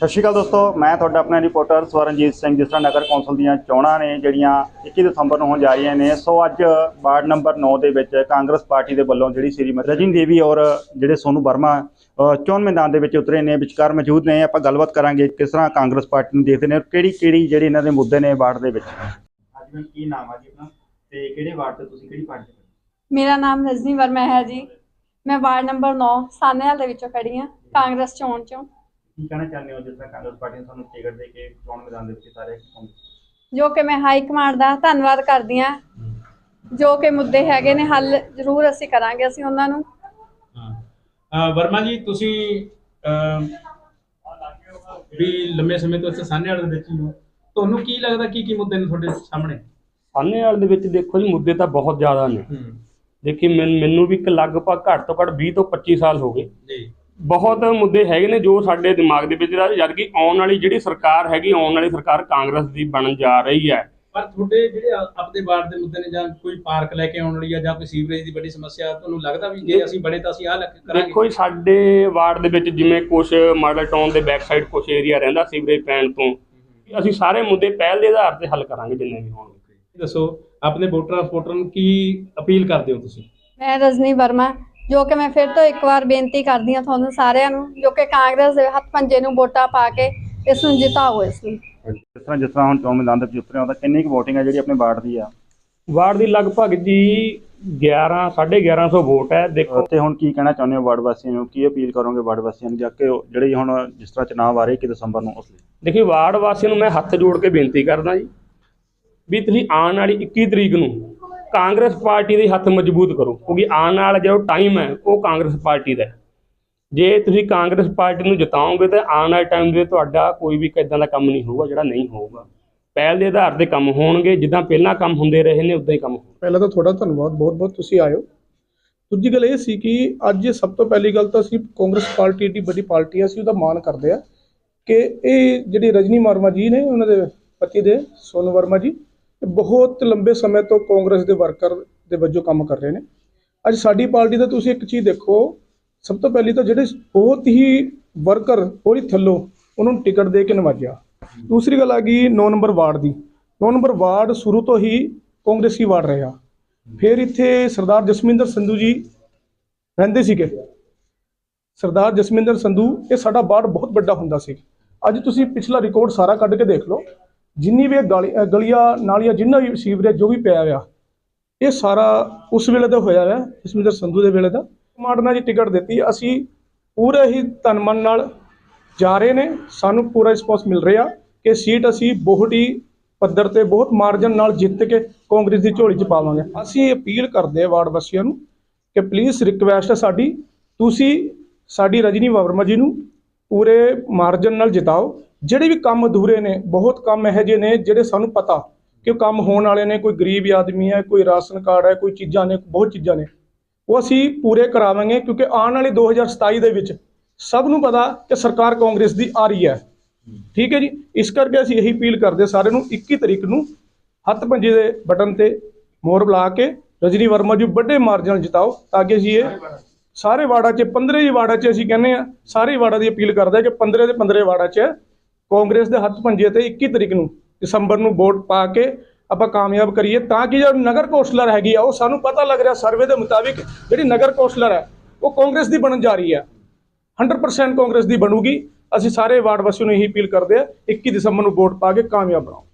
ਸਤਿ ਸ਼੍ਰੀ ਅਕਾਲ ਦੋਸਤੋ ਮੈਂ ਤੁਹਾਡਾ ਆਪਣਾ ਰਿਪੋਰਟਰ ਸਵਰਨਜੀਤ ਸਿੰਘ ਜਿਸ ਤਰ੍ਹਾਂ ਨਗਰ ਕੌਂਸਲ ਦੀਆਂ ਚੋਣਾਂ ਨੇ ਜਿਹੜੀਆਂ 21 ਦਸੰਬਰ ਨੂੰ ਹੋਣ ਜਾ ਰਹੀਆਂ ਨੇ। ਸੋ ਅੱਜ ਵਾਰਡ ਨੰਬਰ 9 ਦੇ ਵਿੱਚ ਕਾਂਗਰਸ ਪਾਰਟੀ ਦੇ ਵੱਲੋਂ ਜਿਹੜੀ ਸ਼੍ਰੀਮਤੀ ਰਜਨੀ ਦੇਵੀ ਔਰ ਜਿਹੜੇ ਸੋਨੂ ਵਰਮਾ ਚੋਣ ਮੈਦਾਨ ਦੇ ਵਿੱਚ ਉਤਰੇ ਨੇ ਵਿਚਕਾਰ ਮੌਜੂਦ ਨੇ। ਆਪਾਂ ਗੱਲਬਾਤ ਕਰਾਂਗੇ ਕਿਸ ਤਰ੍ਹਾਂ ਕਾਂਗਰਸ ਪਾਰਟੀ ਨੂੰ ਦੇਖਦੇ ਨੇ ਔਰ ਕਿਹੜੀ ਕਿਹੜੀ ਜਿਹੜੇ ਇਹਨਾਂ ਦੇ ਮੁੱਦੇ ਨੇ ਵਾਰਡ ਦੇ ਵਿੱਚ। ਅੱਜ ਮੈਂ ਕੀ ਨਾਮ ਆ ਜੀ ਆਪਣਾ? ਤੇ ਕਿਹੜੇ ਵਾਰਡ ਤੇ ਤੁਸੀਂ ਕਿਹੜੀ ਪਾਰਟੀ ਮੇਰਾ ਨਾਮ ਰਜਨੀ ਵਰਮਾ ਹੈ ਜੀ। ਮੈਂ ਵਾਰਡ ਨੰਬਰ 9 ਸਾਨੇਵਾਲ ਦੇ ਵਿੱਚੋਂ ਖੜੀ ਹਾਂ ਕਾਂਗਰਸ ਚੋਣ ਚੋਂ। ਕੀ ਕਹਿਣਾ ਚਾਹੁੰਦੇ ਹੋ ਜਿਸ ਤਰ੍ਹਾਂ ਕਾਂਗਰਸ ਪਾਰਟੀ ਨੇ ਤੁਹਾਨੂੰ ਟਿਕਟ ਦੇ ਕੇ ਚੋਣ ਮੈਦਾਨ ਦੇ ਵਿੱਚ ਸਾਰੇ ਜੋ ਕਿ ਮੈਂ ਹਾਈ ਕਮਾਂਡ ਦਾ ਧੰਨਵਾਦ ਕਰਦੀ ਹਾਂ। ਜੋ ਕਿ ਮੁੱਦੇ ਹੈਗੇ ਨੇ ਹੱਲ ਜ਼ਰੂਰ ਅਸੀਂ ਕਰਾਂਗੇ ਅਸੀਂ ਉਹਨਾਂ ਨੂੰ। ਹਾਂ। ਵਰਮਾ ਜੀ ਤੁਸੀਂ ਵੀ ਲੰਮੇ ਸਮੇਂ ਤੋਂ ਇੱਥੇ ਸਾਹਨੇ ਵਾਲੇ ਦੇ ਵਿੱਚ ਹੀ ਹੋ। ਤੁਹਾਨੂੰ ਕੀ ਲੱਗਦਾ ਕੀ ਕੀ ਮੁੱਦੇ ਨੇ ਤੁਹਾਡੇ ਸਾਹਮਣੇ? ਸਾਹਨੇਵਾਲ ਦੇ ਵਿੱਚ ਦੇਖੋ ਜੀ ਮੁੱਦੇ ਤਾਂ ਬਹੁਤ ਜ਼ਿਆਦਾ ਨੇ। ਦੇਖੀ ਮੈਨ- ਮੈਨੂੰ ਵੀ ਇੱਕ ਲਗਭਗ ਘੱਟ ਤੋਂ ਘੱਟ 20 ਤੋਂ 25 ਸਾਲ ਹੋ ਗਏ। ਜੀ। ਬਹੁਤ ਮੁੱਦੇ ਹੈਗੇ ਨੇ ਜੋ ਸਾਡੇ ਦਿਮਾਗ ਦੇ ਵਿੱਚ ਰਹਿ ਜਦ ਕਿ ਆਉਣ ਵਾਲੀ ਜਿਹੜੀ ਸਰਕਾਰ ਹੈਗੀ ਆਉਣ ਵਾਲੀ ਸਰਕਾਰ ਕਾਂਗਰਸ ਦੀ ਬਣਨ ਜਾ ਰਹੀ ਹੈ। ਪਰ ਤੁਹਾਡੇ ਜਿਹੜੇ ਆ- ਆਪਦੇ ਵਾਰਡ ਦੇ ਮੁੱਦੇ ਨੇ ਜਾਂ ਕੋਈ ਪਾਰਕ ਲੈ ਕੇ ਆਉਣ ਵਾਲੀ ਆ ਜਾਂ ਕੋਈ ਸੀਵਰੇਜ ਦੀ ਵੱਡੀ ਸਮੱਸਿਆ ਤੁਹਾਨੂੰ ਲੱਗਦਾ ਵੀ ਜੇ ਅਸੀਂ ਬਣੇ ਤਾਂ ਅਸੀਂ ਆਹ ਦੇਖੋ ਕਰਾਂਗੇ? ਜੀ ਸਾਡੇ ਵਾਰਡ ਦੇ ਵਿੱਚ ਜਿਵੇਂ ਕੁਝ ਮਾਡਲ ਟਾਊਨ ਦੇ ਬੈਕ ਸਾਈਡ ਕੁਝ ਏਰੀਆ ਰਹਿੰਦਾ ਸੀਵਰੇਜ ਪੈਣ ਤੋਂ ਅਸੀਂ ਸਾਰੇ ਮੁੱਦੇ ਪਹਿਲ ਦੇ ਆਧਾਰ ਤੇ ਹੱਲ ਕਰਾਂਗੇ ਜਿੰਨੇ ਵੀ ਹੋਣਗੇ। ਦੱਸੋ ਆਪਣੇ ਵੋਟਰਾਂ ਸਪੋਰਟਰਾਂ ਨੂੰ ਕੀ ਅਪੀਲ ਕਰਦੇ ਹੋ ਤੁਸੀਂ? ਮੈਂ ਰਜਨੀ ਵਰਮਾ ਜੋ ਕਿ ਮੈਂ ਫਿਰ ਤੋਂ ਇੱਕ ਵਾਰ ਬੇਨਤੀ ਕਰਦੀ ਹਾਂ ਤੁਹਾਨੂੰ ਸਾਰਿਆਂ ਨੂੰ ਜੋ ਕਿ ਕਾਂਗਰਸ ਦੇ ਹੱਥ ਪੰਜੇ ਨੂੰ ਵੋਟਾਂ ਪਾ ਕੇ ਇਸ ਨੂੰ ਜਿਤਾਓ ਇਸ ਨੂੰ ਜਿਸ ਤਰ੍ਹਾਂ ਜਿਸ ਤਰ੍ਹਾਂ ਹੁਣ ਚੋਣ ਮੈਦਾਨ ਦੇ ਵਿੱਚ ਉਤਰੇ ਹੋ ਤਾਂ ਕਿੰਨੀ ਕੁ VOTING ਹੈ ਜਿਹੜੀ ਆਪਣੇ ਵਾਰਡ ਦੀ ਆ? ਵਾਰਡ ਦੀ ਲਗਭਗ ਜੀ 11 1150 ਵੋਟ ਹੈ ਦੇਖੋ। ਤੇ ਹੁਣ ਕੀ ਕਹਿਣਾ ਚਾਹੁੰਦੇ ਹੋ ਵਾਰਡ ਵਾਸੀਆਂ ਨੂੰ? ਕੀ ਅਪੀਲ ਕਰੋਗੇ ਵਾਰਡ ਵਾਸੀਆਂ ਨੂੰ ਜਾ ਕੇ ਜਿਹੜੇ ਹੁਣ ਜਿਸ ਤਰ੍ਹਾਂ ਚੁਣਾਵ ਆ ਰਹੇ 21 ਦਸੰਬਰ ਨੂੰ ਉਸ ਲਈ? ਦੇਖੀ ਵਾਰਡ ਵਾਸੀਆਂ ਨੂੰ ਮੈਂ ਹੱਥ ਜੋੜ ਕੇ ਬੇਨਤੀ ਕਰਦਾ ਜੀ ਵੀ ਤੁਸੀਂ ਆਉਣ ਵਾਲੀ 21 ਤਰੀਕ ਨੂੰ ਕਾਂਗਰਸ ਪਾਰਟੀ ਦੇ ਹੱਥ ਮਜ਼ਬੂਤ ਕਰੋ, ਕਿਉਂਕਿ ਆਉਣ ਵਾਲਾ ਜਿਹੜਾ ਟਾਈਮ ਹੈ, ਉਹ ਕਾਂਗਰਸ ਪਾਰਟੀ ਦਾ ਹੈ। ਜੇ ਤੁਸੀਂ ਕਾਂਗਰਸ ਪਾਰਟੀ ਨੂੰ ਜਿਤਾਓਗੇ ਤਾਂ ਆਉਣ ਵਾਲੇ ਟਾਈਮ ਦੇ ਤੁਹਾਡਾ ਕੋਈ ਵੀ ਕਿਦਾਂ ਦਾ ਕੰਮ ਨਹੀਂ ਹੋਊਗਾ, ਜਿਹੜਾ ਨਹੀਂ ਹੋਊਗਾ। ਪਹਿਲ ਦੇ ਆਧਾਰ ਤੇ ਕੰਮ ਹੋਣਗੇ, ਜਿੱਦਾਂ ਪਹਿਲਾਂ ਕੰਮ ਹੁੰਦੇ ਰਹੇ ਨੇ, ਉਦਾਂ ਹੀ ਕੰਮ ਹੋਣਗੇ ਪਹਿਲਾਂ ਤਾਂ ਤੁਹਾਡਾ ਧੰਨਵਾਦ, ਬਹੁਤ ਬਹੁਤ ਤੁਸੀਂ ਆਇਓ ਦੂਜੀ ਗੱਲ ਇਹ ਸੀ ਕਿ ਅੱਜ ਸਭ ਤੋਂ ਪਹਿਲੀ ਗੱਲ ਤਾਂ ਅਸੀਂ ਕਾਂਗਰਸ ਪਾਰਟੀ ਏਡੀ ਵੱਡੀ ਪਾਰਟੀ ਆ, ਅਸੀਂ ਉਹਦਾ ਮਾਣ ਕਰਦੇ ਆ ਕਿ ਇਹ ਜਿਹੜੀ ਰਜਨੀ ਵਰਮਾ ਜੀ ਨੇ, ਉਹਨਾਂ ਦੇ ਪਤੀ ਦੇ, ਸੋਨੂ ਵਰਮਾ ਜੀ ਬਹੁਤ ਲੰਬੇ ਸਮੇਂ ਤੋਂ ਕਾਂਗਰਸ ਦੇ ਵਰਕਰ ਦੇ ਵਜੋਂ ਕੰਮ ਕਰ ਰਹੇ ਨੇ। ਅੱਜ ਸਾਡੀ ਪਾਰਟੀ ਦਾ ਤੁਸੀਂ ਇੱਕ ਚੀਜ਼ ਦੇਖੋ, ਸਭ ਤੋਂ ਪਹਿਲੀ ਤਾਂ ਜਿਹੜੇ ਬਹੁਤ ਹੀ ਵਰਕਰ ਉਹਦੀ ਥੱਲੋਂ ਉਹਨਾਂ ਨੂੰ ਟਿਕਟ ਦੇ ਕੇ ਨਵਾਜਿਆ। ਦੂਸਰੀ ਗੱਲ ਆ ਗਈ 9 ਨੰਬਰ ਵਾਰਡ ਦੀ। 9 ਨੰਬਰ ਵਾਰਡ ਸ਼ੁਰੂ ਤੋਂ ਹੀ ਕਾਂਗਰਸੀ ਵਾਰਡ ਰਿਹਾ। ਫਿਰ ਇੱਥੇ ਸਰਦਾਰ ਜਸਮਿੰਦਰ ਸੰਧੂ ਜੀ ਰਹਿੰਦੇ ਸੀਗੇ। ਸਰਦਾਰ ਜਸਮਿੰਦਰ ਸੰਧੂ, ਇਹ ਸਾਡਾ ਵਾਰਡ ਬਹੁਤ ਵੱਡਾ ਹੁੰਦਾ ਸੀ। ਅੱਜ ਤੁਸੀਂ ਪਿਛਲਾ ਰਿਕਾਰਡ ਸਾਰਾ ਕੱਢ ਕੇ ਦੇਖ ਲਓ। ਜਿੰਨੀ ਵੀ ਇਹ ਗਲੀ- ਗਲੀਆਂ, ਨਾਲੀਆਂ, ਜਿੰਨਾ ਵੀ ਸੀਵਰੇਜ, ਜੋ ਵੀ ਪਿਆ ਹੋਇਆ, ਇਹ ਸਾਰਾ ਉਸ ਵੇਲੇ ਦਾ ਹੋਇਆ ਹੋਇਆ ਜਸਮਿੰਦਰ ਸੰਧੂ ਦੇ ਵੇਲੇ ਦਾ ਮਾਡਨਾ ਜੀ ਟਿਕਟ ਦਿੱਤੀ, ਅਸੀਂ ਪੂਰੇ ਹੀ ਤਨ ਮਨ ਨਾਲ ਜਾ ਰਹੇ ਨੇ, ਸਾਨੂੰ ਪੂਰਾ ਰਿਸਪੌਂਸ ਮਿਲ ਰਿਹਾ ਕਿ ਸੀਟ ਅਸੀਂ ਬਹੁਤ ਹੀ ਪੱਧਰ ਤੇ, ਬਹੁਤ ਮਾਰਜਨ ਨਾਲ ਜਿੱਤ ਕੇ ਕਾਂਗਰਸ ਦੀ ਝੋਲੀ 'ਚ ਪਾਵਾਂਗੇ। ਅਸੀਂ ਅਪੀਲ ਕਰਦੇ ਹਾਂ ਵਾਰਡ ਵਾਸੀਆਂ ਨੂੰ ਕਿ ਪਲੀਜ਼ ਰਿਕਵੈਸਟ ਹੈ ਸਾਡੀ, ਤੁਸੀਂ, ਸਾਡੀ ਰਜਨੀ ਵਰਮਾ ਜੀ ਨੂੰ ਪੂਰੇ ਮਾਰਜਨ ਨਾਲ ਜਿਤਾਓ। ਜਿਹੜੇ ਵੀ ਕੰਮ ਅਧੂਰੇ ਨੇ, ਬਹੁਤ ਕੰਮ ਇਹੋ ਜਿਹੇ ਨੇ ਜਿਹੜੇ ਸਾਨੂੰ ਪਤਾ ਕਿ ਕੰਮ ਹੋਣ ਵਾਲੇ ਨੇ, ਕੋਈ ਗਰੀਬ ਆਦਮੀ ਹੈ, ਕੋਈ ਰਾਸ਼ਨ ਕਾਰਡ ਹੈ, ਕੋਈ ਚੀਜ਼ਾਂ ਨੇ, ਬਹੁਤ ਚੀਜ਼ਾਂ ਨੇ। ਉਹ ਅਸੀਂ ਪੂਰੇ ਕਰਾਵਾਂਗੇ ਕਿਉਂਕਿ ਆਉਣ ਵਾਲੀ 2027 ਦੇ ਵਿੱਚ ਸਭ ਨੂੰ ਪਤਾ ਕਿ ਸਰਕਾਰ ਕਾਂਗਰਸ ਦੀ ਆ ਰਹੀ ਹੈ। ਠੀਕ ਹੈ ਜੀ? ਇਸ ਕਰਕੇ ਅਸੀਂ ਇਹੀ ਅਪੀਲ ਕਰਦੇ ਸਾਰਿਆਂ ਨੂੰ 21 ਤਰੀਕ ਨੂੰ ਹੱਥ ਪੰਜੇ ਦੇ ਬਟਨ ਤੇ ਮੋਹਰ ਬੁਲਾ ਕੇ ਰਜਨੀ ਵਰਮਾ ਜੀ ਵੱਡੇ ਮਾਰਜਨ ਜਿਤਾਓ ਤਾਂ ਕਿ ਅਸੀਂ ਇਹ ਸਾਰੇ ਵਾਰਡਾਂ 'ਚ 15 ਹੀ ਵਾਰਡਾਂ 'ਚ ਅਸੀਂ ਕਹਿੰਦੇ ਆ ਸਾਰੇ ਵਾਰਡਾਂ ਦੀ ਅਪੀਲ ਕਰਦੇ ਆ ਕਿ 15 ਦੇ 15 ਵਾਰਡਾਂ 'ਚ ਕਾਂਗਰਸ ਦੇ ਹੱਥ ਪੰਜੇ ਤੇ 21 ਤਰੀਕ ਨੂੰ ਦਸੰਬਰ ਨੂੰ ਵੋਟ ਪਾ ਕੇ ਆਪਾਂ ਕਾਮਯਾਬ ਕਰੀਏ ਤਾਂ ਕਿ ਜੋ ਨਗਰ ਕੌਂਸਲਰ ਹੈਗੀ ਆ, ਉਹ ਸਾਨੂੰ ਪਤਾ ਲੱਗ ਰਿਹਾ ਸਰਵੇ ਦੇ ਮੁਤਾਬਿਕ ਜਿਹੜੀ ਨਗਰ ਕੌਂਸਲਰ ਹੈ, ਉਹ ਕਾਂਗਰਸ ਦੀ ਬਣਨ ਜਾ ਰਹੀ ਹੈ। 100% ਕਾਂਗਰਸ ਦੀ ਬਣੂਗੀ। ਅਸੀਂ ਸਾਰੇ ਵਾਰਡ ਵਾਸੀਆਂ ਨੂੰ ਇਹੀ ਅਪੀਲ ਕਰਦੇ ਆ 21 ਦਸੰਬਰ ਨੂੰ ਵੋਟ ਪਾ ਕੇ ਕਾਮਯਾਬ ਬਣਾਓ